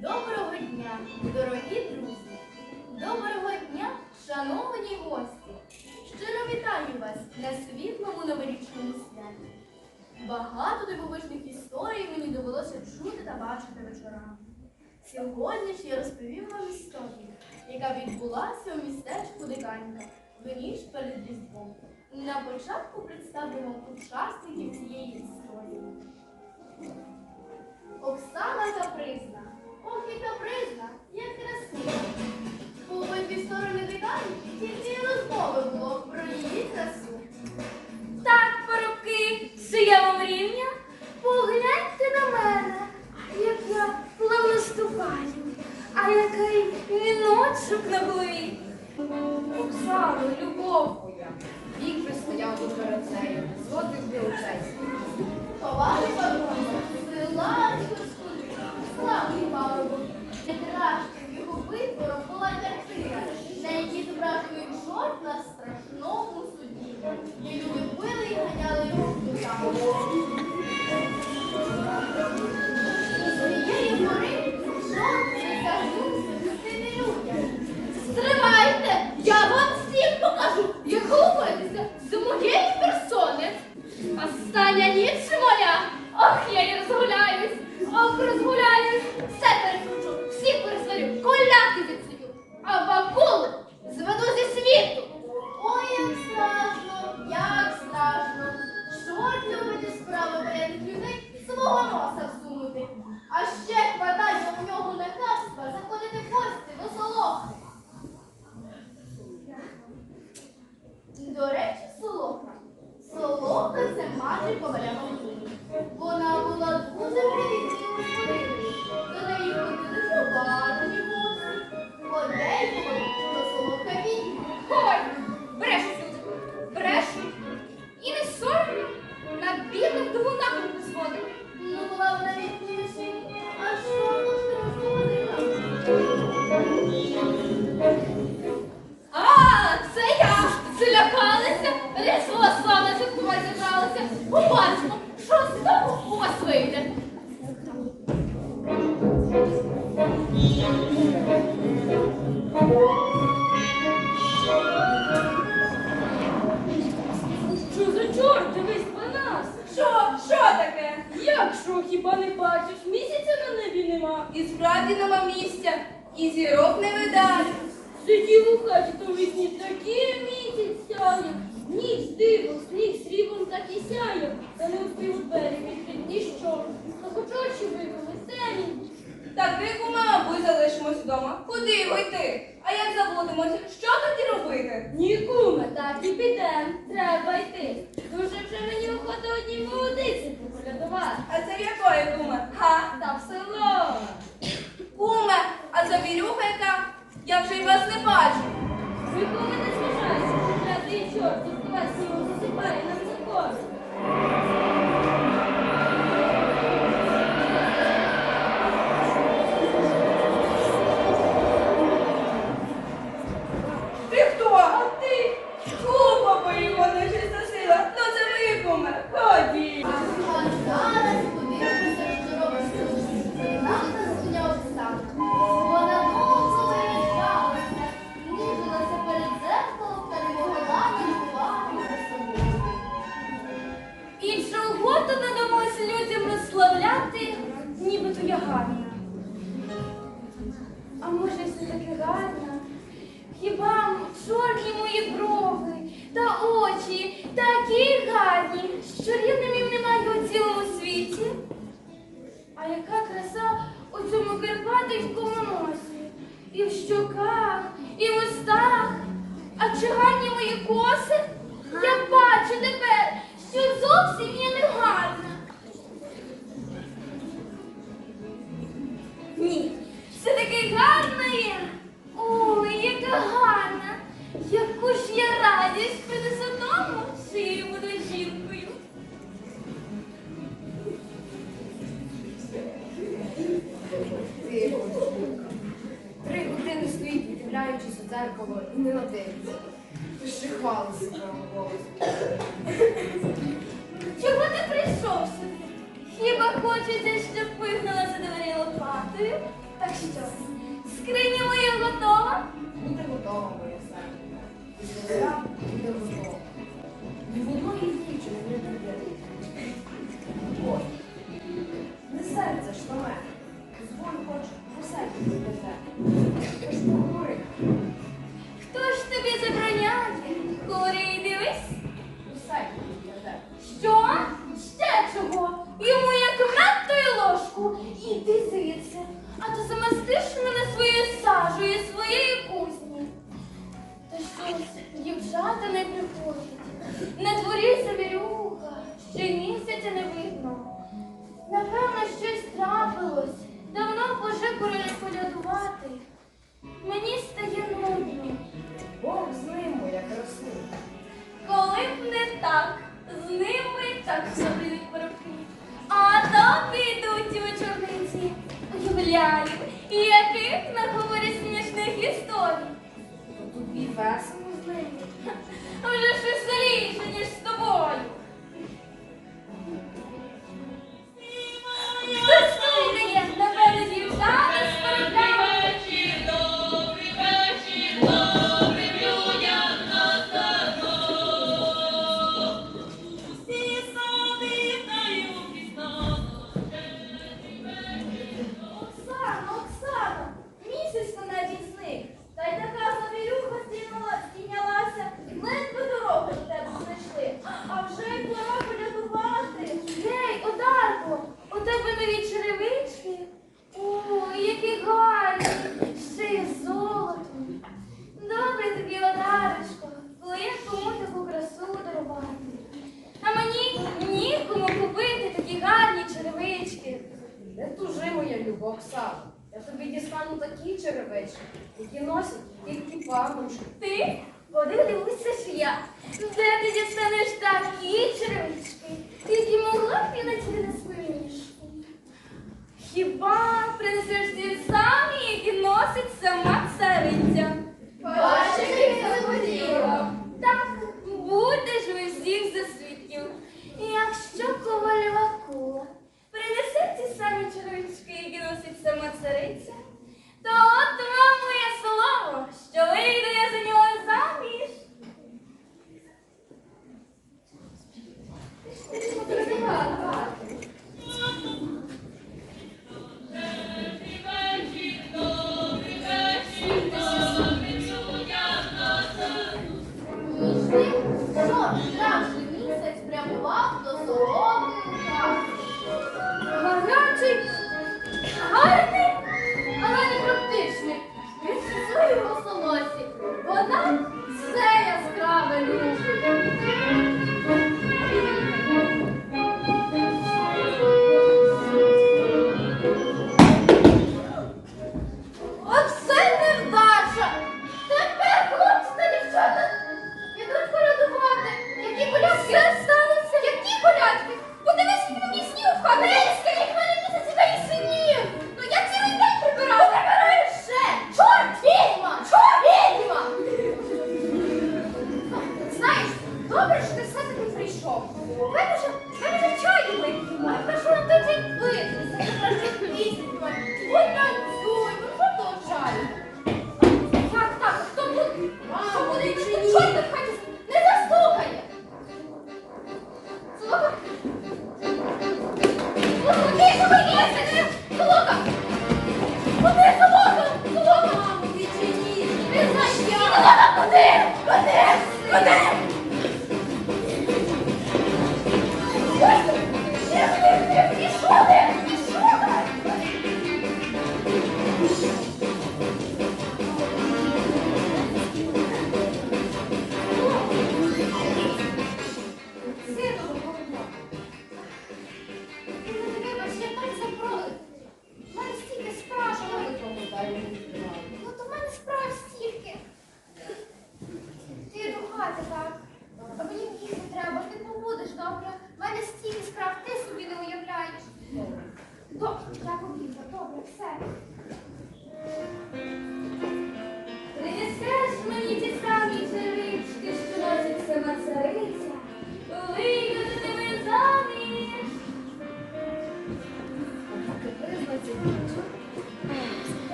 Доброго дня, дорогі друзі! Доброго дня, шановні гості! Щиро вітаю вас на світлому новорічному святі. Багато дивовижних історій мені довелося чути та бачити вечорами. Сьогодні ж я розповім вам історію, яка відбулася у містечку Диканька в ніж перед різдвом. На початку представимо учасників цієї історії. Оксана Запризна Por que está preso? you. не бачиш, місяця на небі нема. І справді нема місця, і зірок не видать. Сидів у хаті то вісні такий місяць сяє. з диво, сніг срібом так і сяє. Та не впів у двері відкрить ніщо. Та хоч очі вибили, сені. Так, ви кума мабуть, залишимось вдома. Куди йти? А як заблудимося, що тоді робити? Ні, куме, так і підемо. Треба йти. Дуже вже мені охота одній молодиці поколядувати. А це якої, куме? Га? Та в село. Куме, а завірюха яка? Я вже й вас не бачу. Ви куме не смішайся, що ти чорт, тут вас його засипає нам за кожен. Look, Simeon хочеться, щоб вигнала задоволі лопатою. Так що, скриня моя готова? Буде готова, моя Саша. Буде готова. Ні в одної дівчини не довірить. раю, і яких наговорить смішних історій. Тобі весело з ними. Вже ж веселіше, ніж з тобою. я. Де ти дістанеш такі черевички? Ти зімогла б я на тебе насмішку. Хіба принесеш ті самі, які носить сама цариця? Бачиш, як забуділо. Так, будеш ви всіх за світів. Якщо ковалева кула принесе ті самі черевички, які носить сама цариця, то от вам моє слово, що вийде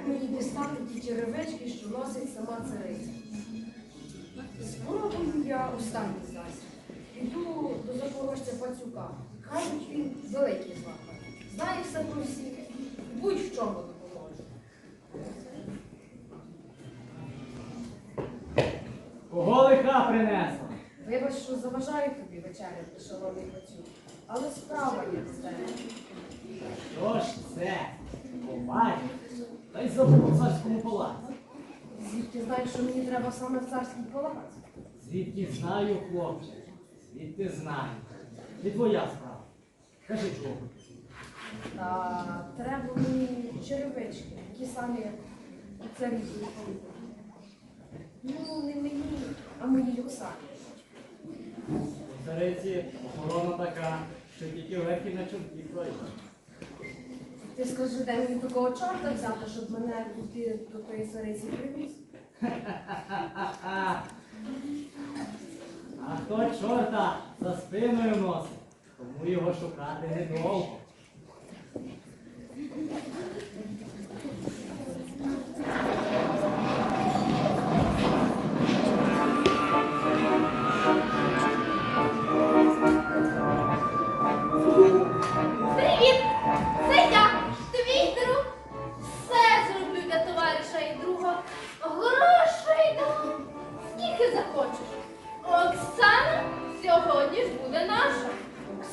Як мені дістати ті черевички, що носить сама цариця? Спробую я останній засіб. Піду до запорожця пацюка. Кажуть, він великий знахар. Знає все про всіх. Будь-в чому допоможе. Кого лиха принесла? Вибач, що заважаю тобі вечеряти, шановний пацюк. Але справа є тебе. Що ж це? Побачиш, та й забув у царському палаці. Звідки знаєш, що мені треба саме в царський палац? Звідки знаю, хлопче, звідти знаю. І твоя справа. Кажи чого. Та треба мені черевички, такі самі, як у царі. Ну, не мені, а моїй Оксані. У цариці охорона така, що тільки верхи на чорті пройде. Ти скажи, де мені такого чорта взяти, щоб мене туди до тої сариці привіз? А хто чорта за спиною носить, тому його шукати недовго.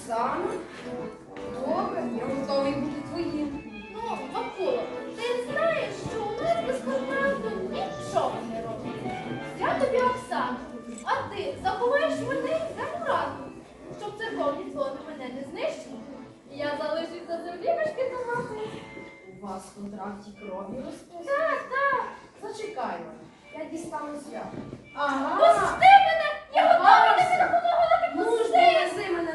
Оксана? Добре, я готовий бути твоїм. Ну, Вакуло, ти знаєш, що у нас без контракту нічого не робиться. Я тобі Оксану, а ти заховаєш мене за мураку, щоб церковні дзвони мене не знищили. І Я залишусь на землі мешкати. У вас в контракті крові розписано? Так, так. Зачекай мене, я дістану зв'язок. Пусти мене! Я готова тобі допомагати! Ну ж Пусти! мене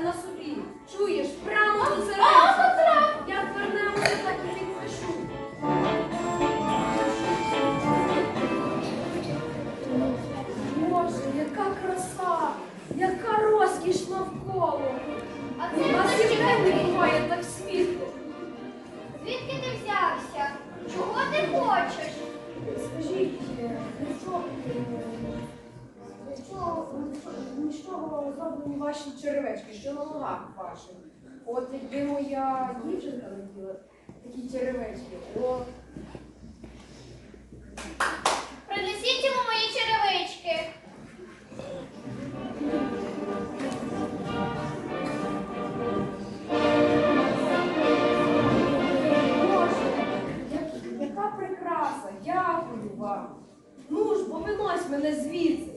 такі черевички, о, Принесіть йому мої черевички. Боже, яка прикраса, дякую вам. Ну ж, бо винось мене звідси.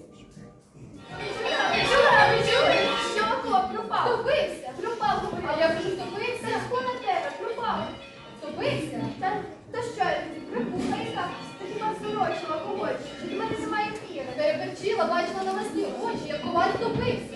Переперчила, бачила на власні очі, як коваль втопився.